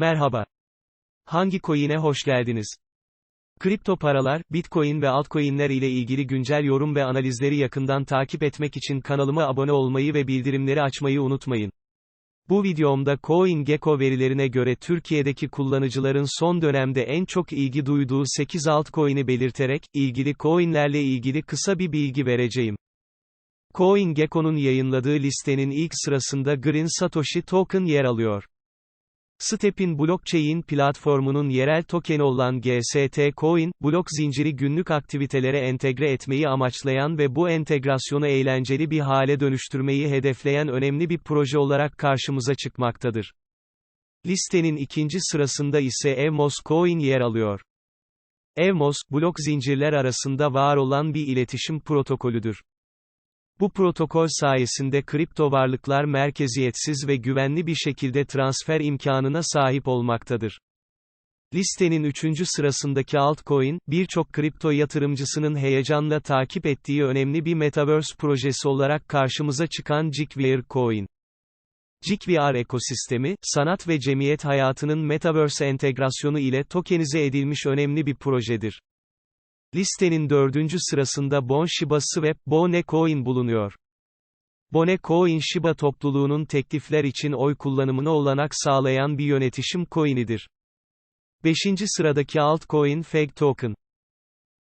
Merhaba. Hangi coin'e hoş geldiniz? Kripto paralar, Bitcoin ve altcoin'ler ile ilgili güncel yorum ve analizleri yakından takip etmek için kanalıma abone olmayı ve bildirimleri açmayı unutmayın. Bu videomda CoinGecko verilerine göre Türkiye'deki kullanıcıların son dönemde en çok ilgi duyduğu 8 altcoin'i belirterek, ilgili coin'lerle ilgili kısa bir bilgi vereceğim. CoinGecko'nun yayınladığı listenin ilk sırasında Green Satoshi Token yer alıyor. Step'in blockchain platformunun yerel tokeni olan GST Coin, blok zinciri günlük aktivitelere entegre etmeyi amaçlayan ve bu entegrasyonu eğlenceli bir hale dönüştürmeyi hedefleyen önemli bir proje olarak karşımıza çıkmaktadır. Listenin ikinci sırasında ise Evmos Coin yer alıyor. Evmos, blok zincirler arasında var olan bir iletişim protokolüdür. Bu protokol sayesinde kripto varlıklar merkeziyetsiz ve güvenli bir şekilde transfer imkanına sahip olmaktadır. Listenin üçüncü sırasındaki altcoin, birçok kripto yatırımcısının heyecanla takip ettiği önemli bir metaverse projesi olarak karşımıza çıkan Jigware Coin. Jigware ekosistemi, sanat ve cemiyet hayatının metaverse entegrasyonu ile tokenize edilmiş önemli bir projedir. Listenin dördüncü sırasında Bon Shiba Swap, Bone Coin bulunuyor. Bone Coin Shiba topluluğunun teklifler için oy kullanımına olanak sağlayan bir yönetişim coin'idir. Beşinci sıradaki altcoin Fake Token.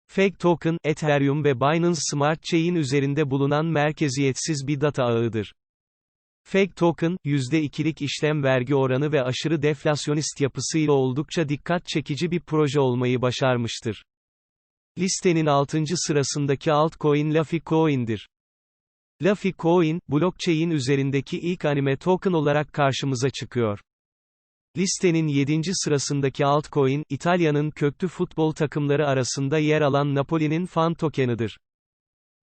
Fake Token, Ethereum ve Binance Smart Chain üzerinde bulunan merkeziyetsiz bir data ağıdır. Fake Token, %2'lik işlem vergi oranı ve aşırı deflasyonist yapısıyla oldukça dikkat çekici bir proje olmayı başarmıştır. Listenin 6. sırasındaki altcoin Laffy Coin'dir. Laffy Coin, blockchain üzerindeki ilk anime token olarak karşımıza çıkıyor. Listenin 7. sırasındaki altcoin, İtalya'nın köklü futbol takımları arasında yer alan Napoli'nin fan tokenidir.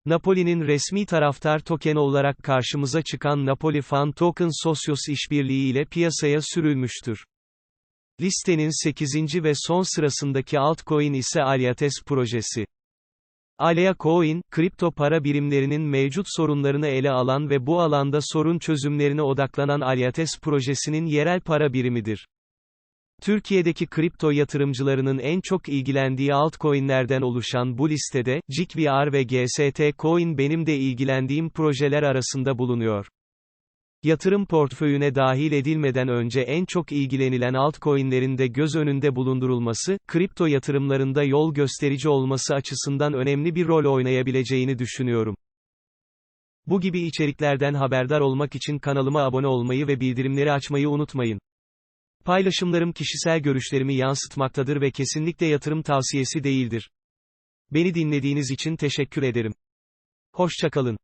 Napoli'nin resmi taraftar tokeni olarak karşımıza çıkan Napoli Fan Token Socios işbirliği ile piyasaya sürülmüştür. Listenin 8. ve son sırasındaki altcoin ise Aliates projesi. Alia Coin, kripto para birimlerinin mevcut sorunlarını ele alan ve bu alanda sorun çözümlerine odaklanan Aliates projesinin yerel para birimidir. Türkiye'deki kripto yatırımcılarının en çok ilgilendiği altcoin'lerden oluşan bu listede, JIKVR ve GST Coin benim de ilgilendiğim projeler arasında bulunuyor. Yatırım portföyüne dahil edilmeden önce en çok ilgilenilen altcoin'lerin de göz önünde bulundurulması, kripto yatırımlarında yol gösterici olması açısından önemli bir rol oynayabileceğini düşünüyorum. Bu gibi içeriklerden haberdar olmak için kanalıma abone olmayı ve bildirimleri açmayı unutmayın. Paylaşımlarım kişisel görüşlerimi yansıtmaktadır ve kesinlikle yatırım tavsiyesi değildir. Beni dinlediğiniz için teşekkür ederim. Hoşçakalın.